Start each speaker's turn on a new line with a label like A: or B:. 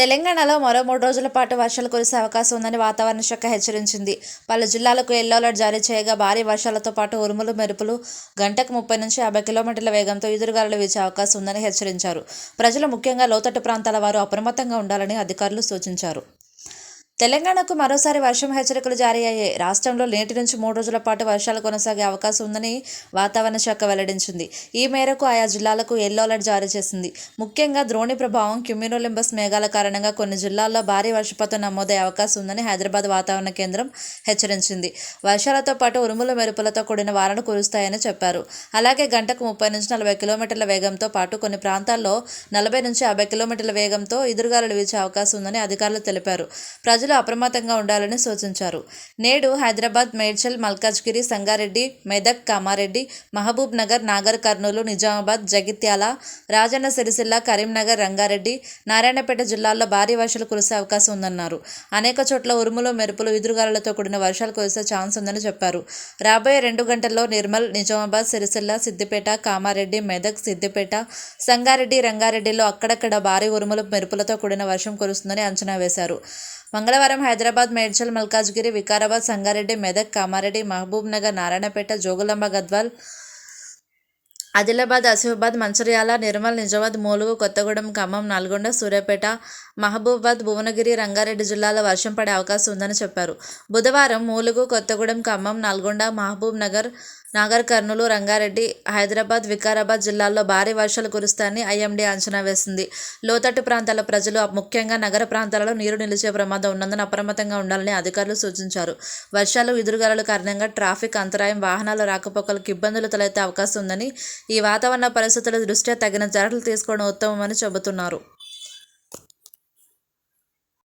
A: తెలంగాణలో మరో మూడు రోజుల పాటు వర్షాలు కురిసే అవకాశం ఉందని వాతావరణ శాఖ హెచ్చరించింది పలు జిల్లాలకు ఎల్లో అలర్ట్ జారీ చేయగా భారీ వర్షాలతో పాటు ఉరుములు మెరుపులు గంటకు ముప్పై నుంచి యాభై కిలోమీటర్ల వేగంతో ఎదురుగాలు వీచే అవకాశం ఉందని హెచ్చరించారు ప్రజలు ముఖ్యంగా లోతట్టు ప్రాంతాల వారు అప్రమత్తంగా ఉండాలని అధికారులు సూచించారు తెలంగాణకు మరోసారి వర్షం హెచ్చరికలు జారీ అయ్యాయి రాష్ట్రంలో నేటి నుంచి మూడు రోజుల పాటు వర్షాలు కొనసాగే అవకాశం ఉందని వాతావరణ శాఖ వెల్లడించింది ఈ మేరకు ఆయా జిల్లాలకు ఎల్లో అలర్ట్ జారీ చేసింది ముఖ్యంగా ద్రోణి ప్రభావం క్యూమినోలింబస్ మేఘాల కారణంగా కొన్ని జిల్లాల్లో భారీ వర్షపాతం నమోదయ్యే అవకాశం ఉందని హైదరాబాద్ వాతావరణ కేంద్రం హెచ్చరించింది వర్షాలతో పాటు ఉరుముల మెరుపులతో కూడిన వారను కురుస్తాయని చెప్పారు అలాగే గంటకు ముప్పై నుంచి నలభై కిలోమీటర్ల వేగంతో పాటు కొన్ని ప్రాంతాల్లో నలభై నుంచి యాభై కిలోమీటర్ల వేగంతో ఎదురుగాలు వీచే అవకాశం ఉందని అధికారులు తెలిపారు ప్రజలు ప్రజలు అప్రమత్తంగా ఉండాలని సూచించారు నేడు హైదరాబాద్ మేడ్చల్ మల్కాజ్గిరి సంగారెడ్డి మెదక్ కామారెడ్డి మహబూబ్ నగర్ నాగర్ కర్నూలు నిజామాబాద్ జగిత్యాల రాజన్న సిరిసిల్ల కరీంనగర్ రంగారెడ్డి నారాయణపేట జిల్లాల్లో భారీ వర్షాలు కురిసే అవకాశం ఉందన్నారు అనేక చోట్ల ఉరుములు మెరుపులు ఎదురుగాలతో కూడిన వర్షాలు కురిసే ఛాన్స్ ఉందని చెప్పారు రాబోయే రెండు గంటల్లో నిర్మల్ నిజామాబాద్ సిరిసిల్ల సిద్దిపేట కామారెడ్డి మెదక్ సిద్దిపేట సంగారెడ్డి రంగారెడ్డిలో అక్కడక్కడ భారీ ఉరుములు మెరుపులతో కూడిన వర్షం కురుస్తుందని అంచనా వేశారు మంగళ మంగళవారం హైదరాబాద్ మేడ్చల్ మల్కాజ్గిరి వికారాబాద్ సంగారెడ్డి మెదక్ కామారెడ్డి మహబూబ్ నగర్ నారాయణపేట జోగులాంబ గద్వాల్
B: ఆదిలాబాద్ అసిఫాబాద్ మంచిర్యాల నిర్మల్ నిజామాబాద్ మూలుగు కొత్తగూడెం ఖమ్మం నల్గొండ సూర్యాపేట మహబూబాబాద్ భువనగిరి రంగారెడ్డి జిల్లాలో వర్షం పడే అవకాశం ఉందని చెప్పారు బుధవారం మూలుగు కొత్తగూడెం ఖమ్మం నల్గొండ మహబూబ్ నగర్ నాగర్ కర్నూలు రంగారెడ్డి హైదరాబాద్ వికారాబాద్ జిల్లాల్లో భారీ వర్షాలు కురుస్తాయని ఐఎండీ అంచనా వేసింది లోతట్టు ప్రాంతాల ప్రజలు ముఖ్యంగా నగర ప్రాంతాలలో నీరు నిలిచే ప్రమాదం ఉన్నందున అప్రమత్తంగా ఉండాలని అధికారులు సూచించారు వర్షాలు ఎదురుగాలుల కారణంగా ట్రాఫిక్ అంతరాయం వాహనాల రాకపోకలకు ఇబ్బందులు తలెత్తే అవకాశం ఉందని ఈ వాతావరణ పరిస్థితుల దృష్ట్యా తగిన జాగ్రత్తలు తీసుకోవడం ఉత్తమమని చెబుతున్నారు